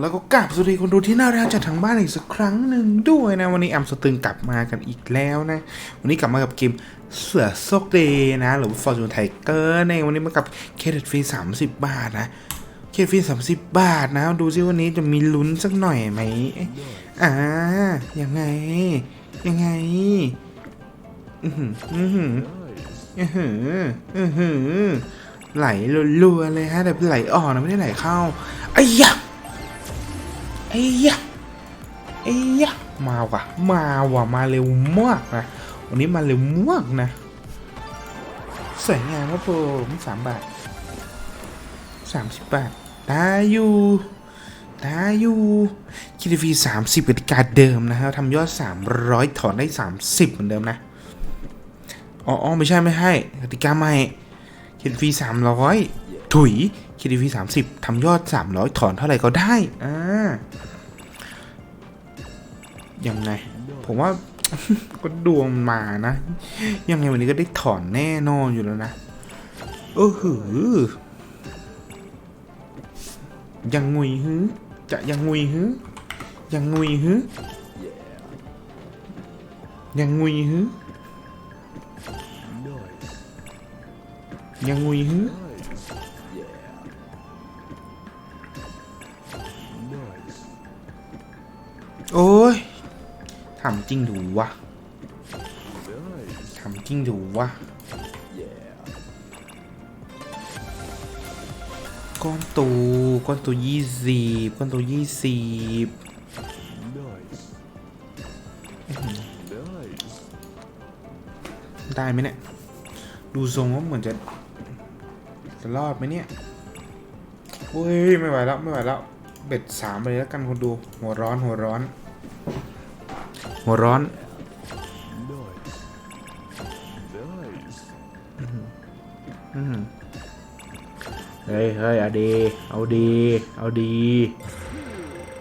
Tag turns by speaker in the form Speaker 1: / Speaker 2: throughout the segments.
Speaker 1: แล้วก็กลับสวัสดีคนดูที่น่ารักจากทางบ้านอีกสักครั้งหนึ่งด้วยนะ วันนี้แอมสตึงกลับมากันอีกแล้วนะ วันนี้กลับมากับเกมเสือโซกเดย์นะ หรือว่าฟอร์จูนไทเกอร์ในวันนี้มากับเครดิตฟรี30บบาทนะเครดิตฟรี30บาทนะ ดูซิวันนี้จะมีลุ้นสักหน่อยไหมอ่ายังไง ยังไง อือหืออือหืออือหืออือหือไหลรัวๆเลยฮะแต่ไหลออกนะไม่ได้ไหลเข้าไอ้ยะ ไอ้ยะไอ้ยะมาว่ะ มาว่ะ มาเร็วมากนะ วันนี้มาเร็วมากนะ สวยงามครับผมสามบาทสามสิบบาทได้อยู่ได้อยู่คิดฟีสามสิบกติกาเดิมนะฮะทำยอดสามร้อยถอนได้สามสิบเหมือนเดิมนะ อ๋ออไม่ใช่ไม่ให้กติกาใหม่คิดฟีสามร้อยถุยคิดฟีสามสิบทำยอดสามร้อยถอนเท่าไหร่ก็ได้อ่า ยังไง ผมว่าก็ดวงมานะ ยังไงวันนี้ก็ได้ถอนแน่นอนอยู่แล้วนะเออหือยังงุยฮือจะยังงุยฮือยังงุยฮือยังงุยฮือยังงุยฮึโอ้ยทำ จริงถูวะทำจริงถูวะก้อนตูก้อนตูยี่สิบก้อนตูยี่สิบได้ไหมเนี่ย ดูทรงว่าเหมือนจะจะรอดไหมเนี่ยเฮ้ย ไม่ไหวแล้ว ไม่ไหวแล้ว เบ็ดสามไปเลยแล้วกันคนดู หัวร้อนหัวร้อน หัวร้อนอื้อหือเฮ้ยเฮ้ยเอาดี เอาดี เอาดี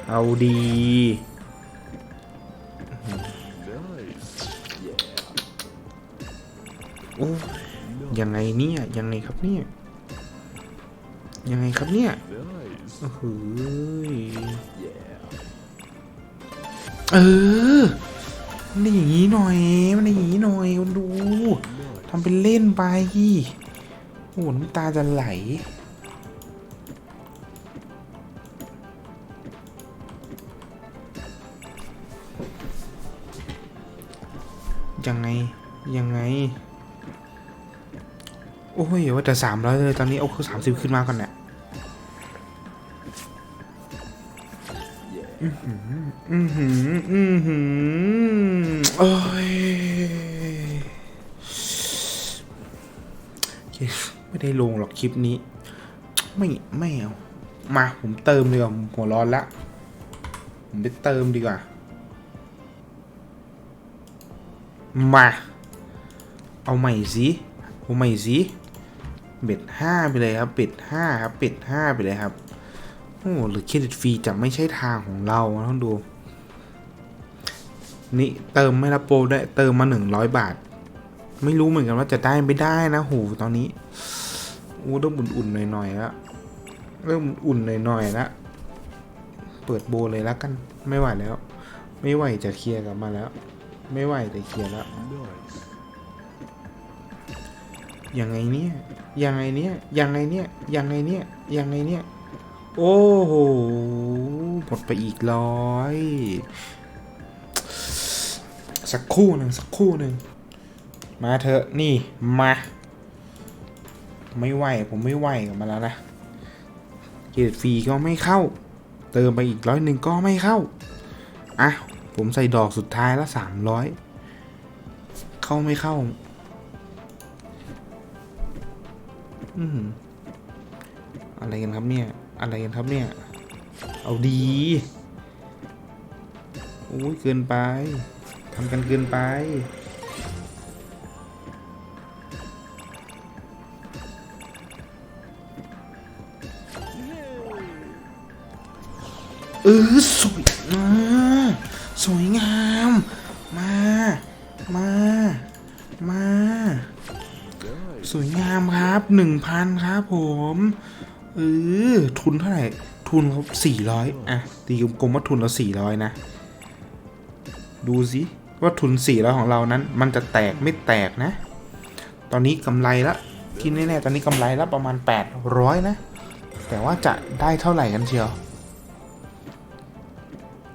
Speaker 1: เอาดีโอ้ยังไงเนี่ย ยังไงครับเนี่ย ยังไงครับเนี่ยโอ้โหยเออ มันอย่างนี้หน่อย มันอย่างนี้หน่อยคนดูทำเป็นเล่นไปโอ้โหน้ำตาจะไหลยังไง ยังไง โอ้ยว่าแต่สามร้อยเลย ตอนนี้เอาคือสามสิบขึ้นมาก่อนเนี่ยอือหือ อือหือ อือหือ โอ้ยไม่ได้ลงหรอกคลิปนี้ ไม่ไม่เอามาผมเติมดีกว่าหัวร้อนละ ผมไปเติมดีกว่า มา เอาใหม่สิเอาใหม่สิเบ็ดห้าไปเลยครับ เบ็ดห้าครับ เบ็ดห้าไปเลยครับ โอ้หรือเครดิตฟรีจะไม่ใช่ทางของเราต้องดู นี่เติมไม่รับโปรได้เติมมาหนึ่งร้อยบาท ไม่รู้เหมือนกันว่าจะได้ไม่ได้นะหูตอนนี้โอ้เริ่มอุ่นๆหน่อยๆแล้วเริ่มอุ่นหน่อยๆแล้วเปิดโบเลยแล้วกันไม่ไหวแล้ว ไม่ไหวจะเคลียร์กับมาแล้ว ไม่ไหวจะเคลียร์แล้วยังไงเนี่ยยังไงเนี่ยยังไงเนี่ยยังไงเนี่ยยังไงเนี่ยโอ้โหหมดไปอีกร้อย สักคู่หนึ่งสักคู่หนึ่งมาเถอะนี่มาไม่ไหวผมไม่ไหวกับมาแล้วนะเกียรฟรีก็ไม่เข้า เติมไปอีกร้อยหนึ่งก็ไม่เข้าอะผมใส่ดอกสุดท้ายละสามร้อยเข้าไม่เข้าอืมอะไรกันครับเนี่ย อะไรกันครับเนี่ย เอาดี โอ้ยเกินไป ทำกันเกินไป เออสวยมาสวยงาม มา มา มา สวยงามครับหนึ่งพันครับผมเออทุนเท่าไหร่ ทุนเขาสี่ร้อยอะตีกลมๆว่าทุนเราสี่ร้อยนะ ดูสิ ว่าทุนสี่ร้อยของเรานั้น มันจะแตกไม่แตกนะ ตอนนี้กำไรละที่แน่ๆตอนนี้กำไรละประมาณแปดร้อยนะ แต่ว่าจะได้เท่าไหร่กันเชียว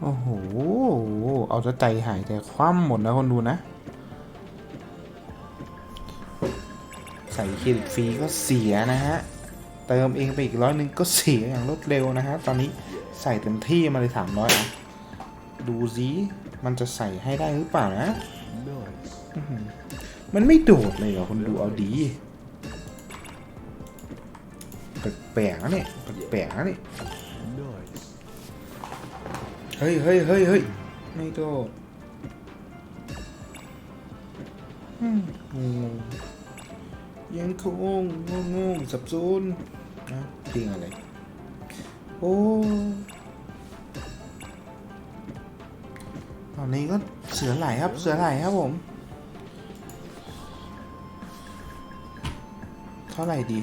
Speaker 1: โอ้โห เอาจะใจหายใจคว่ำหมดนะคนดูนะ ใส่เครดิตฟรีก็เสียนะฮะ เติมเองไปอีกร้อยหนึ่งก็เสียอย่างรวดเร็วนะฮะ ตอนนี้ใส่เต็มที่มาเลยสามร้อยอะ ดูสิมันจะใส่ให้ได้หรือเปล่านะอื้อหือมันไม่โดดเลยเหรอคนดูเอาดีแปลกๆนะเนี่ยแปลกๆนะเนี่ยเฮ้ยเฮ้ยเฮ้ยเฮ้ยไม่โดดอืมงงๆยังคงงงงๆสับสนนะเพลงอะไร โอ้ ตอนนี้ก็เสือไหลครับ เสือไหลครับผม เท่าไหร่ดี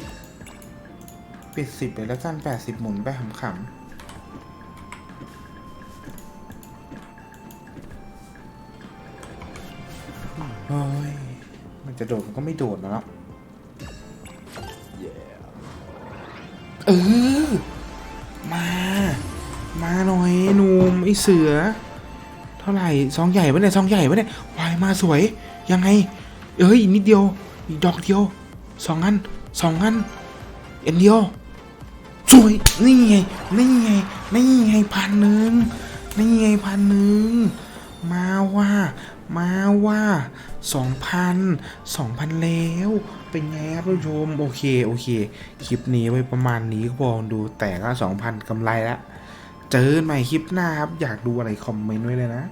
Speaker 1: ปิดสิบไปแล้วกันแปดสิบหมุนไปขำๆเฮ้ย มันจะโดดมันก็ไม่โดดนะเนะเออ มา มาหน่อยหนุ่มไอเสือ เท่าไหร่ซองใหญ่ปะเนี่ยซองใหญ่ปะเนี่ยวายมาสวย ยังไง เอ้ยอีกนิดเดียวอีกดอกเดียวสองอันสองอันเอ็นเดียวสวยนี่ไงนี่ไงนี่ไงพันหนึ่งนี่ไงพันหนึ่งมาว่า มาว่าสองพันสองพันแล้ว เป็นไงครับท่านผู้ชม โอเค โอเค คลิปนี้ไว้ประมาณนี้ก็พอดูแต่ก็สองพันกำไรละ เจอกันใหม่คลิปหน้าครับ อยากดูอะไรคอมเมนต์ไว้เลยนะ